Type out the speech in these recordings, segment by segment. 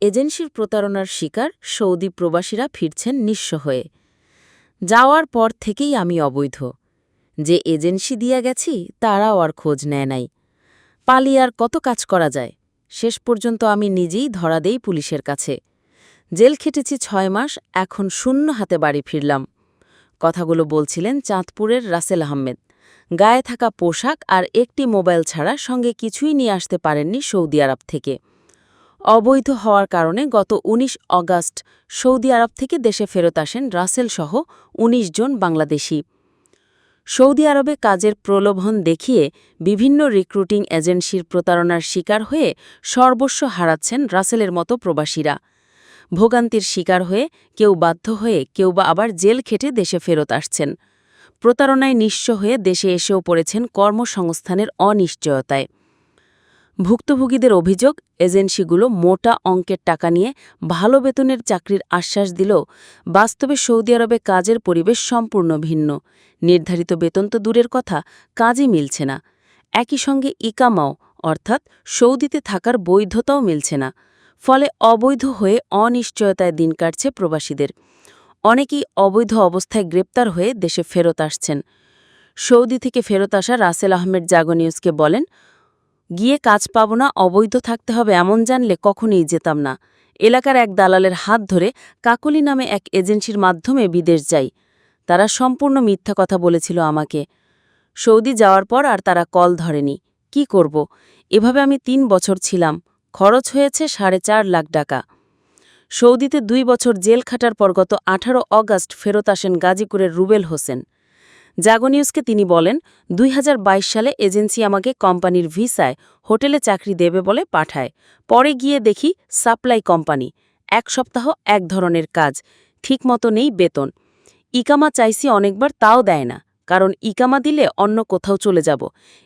এজেন্সির প্রতারণার শিকার সৌদি প্রবাসীরা ফিরছেন নিঃস্ব হয়ে। যাওয়ার পর থেকেই আমি অবৈধ। যে এজেন্সি দিয়া গেছি, তারাও আর খোঁজ নেয় নাই। পালিয়ে আর কত কাজ করা যায়? শেষ পর্যন্ত আমি নিজেই ধরা দেই পুলিশের কাছে। জেল খেটেছি ছয় মাস, এখন শূন্য হাতে বাড়ি ফিরলাম। কথাগুলো বলছিলেন চাঁদপুরের রাসেল আহমেদ। গায়ে থাকা পোশাক আর একটি মোবাইল ছাড়া সঙ্গে কিছুই নিয়ে আসতে পারেননি সৌদি আরব থেকে। অবৈধ হওয়ার কারণে গত ১৯ অগাস্ট সৌদি আরব থেকে দেশে ফেরত আসেন রাসেল সহ ১৯ জন বাংলাদেশি। সৌদি আরবে কাজের প্রলোভন দেখিয়ে বিভিন্ন রিক্রুটিং এজেন্সির প্রতারণার শিকার হয়ে সর্বস্ব হারাচ্ছেন রাসেলের মতো প্রবাসীরা। ভোগান্তির শিকার হয়ে কেউ বাধ্য হয়ে কেউ বা আবার জেল খেটে দেশে ফেরত আসছেন। প্রতারণায় নিঃস্ব হয়ে দেশে এসেও পড়েছেন কর্মসংস্থানের অনিশ্চয়তায়। ভুক্তভোগীদের অভিযোগ, এজেন্সিগুলো মোটা অঙ্কের টাকা নিয়ে ভালো বেতনের চাকরির আশ্বাস দিলেও বাস্তবে সৌদি আরবে কাজের পরিবেশ সম্পূর্ণ ভিন্ন। নির্ধারিত বেতন তো দূরের কথা, কাজই মিলছে না। একই সঙ্গে ইকামাও, অর্থাৎ সৌদিতে থাকার বৈধতাও মিলছে না। ফলে অবৈধ হয়ে অনিশ্চয়তায় দিন কাটছে প্রবাসীদের। অনেকেই অবৈধ অবস্থায় গ্রেপ্তার হয়ে দেশে ফেরত আসছেন। সৌদি থেকে ফেরত আসা রাসেল আহমেদ জাগো নিউজকে বলেন গিয়ে কাজ পাব না, অবৈধ থাকতে হবে এমন জানলে কখনই যেতাম না। এলাকার এক দালালের হাত ধরে কাকলি নামে এক এজেন্সির মাধ্যমে বিদেশ যাই। তারা সম্পূর্ণ মিথ্যা কথা বলেছিল আমাকে। সৌদি যাওয়ার পর আর তারা কল ধরেনি। কি করব? এভাবে আমি তিন বছর ছিলাম। খরচ হয়েছে সাড়ে চার লাখ টাকা। সৌদিতে দুই বছর জেল খাটার পর গত আঠারো অগাস্ট ফেরত আসেন গাজীপুরের রুবেল হোসেন। জাগো নিউজকে তিনি বলেন, দুই হাজার বাইশ সালে এজেন্সি আমাকে কোম্পানির ভিসায় হোটেলে চাকরি দেবে বলে পাঠায়। পরে গিয়ে দেখি সাপ্লাই কোম্পানি, এক সপ্তাহ এক ধরনের কাজ, ঠিকমতো নেই বেতন। ইকামা চাইছি অনেকবার তাও দেয় না, কারণ ইকামা দিলে অন্য কোথাও চলে যাব,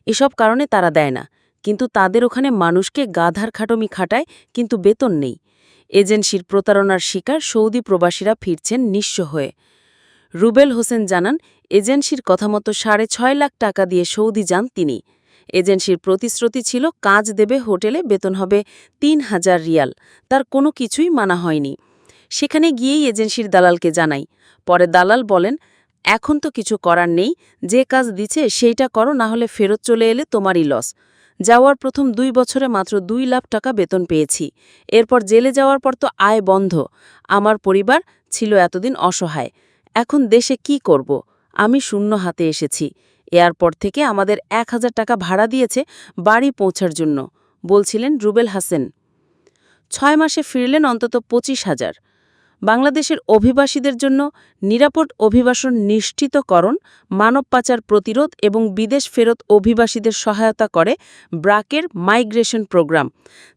এসব কারণে তারা দেয় না। কিন্তু তাদের ওখানে মানুষকে গাধার খাটমি খাটায় কিন্তু বেতন নেই। এজেন্সির প্রতারণার শিকার সৌদি প্রবাসীরা ফিরছেন নিঃস্ব হয়ে। রুবেল হোসেন জানান, এজেন্সির কথামতো সাড়ে ছয় লাখ টাকা দিয়ে সৌদি যান তিনি। এজেন্সির প্রতিশ্রুতি ছিল, কাজ দেবে, হোটেলে বেতন হবে তিন হাজার রিয়াল। তার কোনো কিছুই মানা হয়নি। সেখানে গিয়েই এজেন্সির দালালকে জানাই। পরে দালাল বলেন, এখন তো কিছু করার নেই, যে কাজ দিচ্ছে সেইটা করো, না হলে ফেরত চলে এলে তোমারই লস। যাওয়ার প্রথম দুই বছরে মাত্র দুই লাখ টাকা বেতন পেয়েছি। এরপর জেলে যাওয়ার পর তো আয় বন্ধ। আমার পরিবার ছিল এতদিন অসহায়। এখন দেশে কি করব? আমি শূন্য হাতে এসেছি। এয়ারপোর্ট থেকে আমাদের এক হাজার টাকা ভাড়া দিয়েছে বাড়ি পৌঁছার জন্য, বলছিলেন রুবেল হাসেন। ছয় মাসে ফিরলেন অন্তত পঁচিশ হাজার। বাংলাদেশের অভিবাসীদের জন্য নিরাপদ অভিবাসন নিশ্চিতকরণ, মানব পাচার প্রতিরোধ এবং বিদেশ ফেরত অভিবাসীদের সহায়তা করে ব্রাকের মাইগ্রেশন প্রোগ্রাম।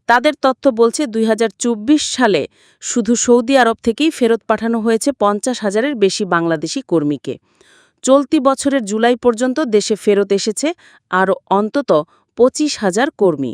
তাদের তথ্য বলছে, দুই হাজার চব্বিশ সালে শুধু সৌদি আরব থেকেই ফেরত পাঠানো হয়েছে পঞ্চাশ হাজারের বেশি বাংলাদেশি কর্মীকে। চলতি বছরের জুলাই পর্যন্ত দেশে ফেরত এসেছে আরও অন্তত পঁচিশ হাজার কর্মী।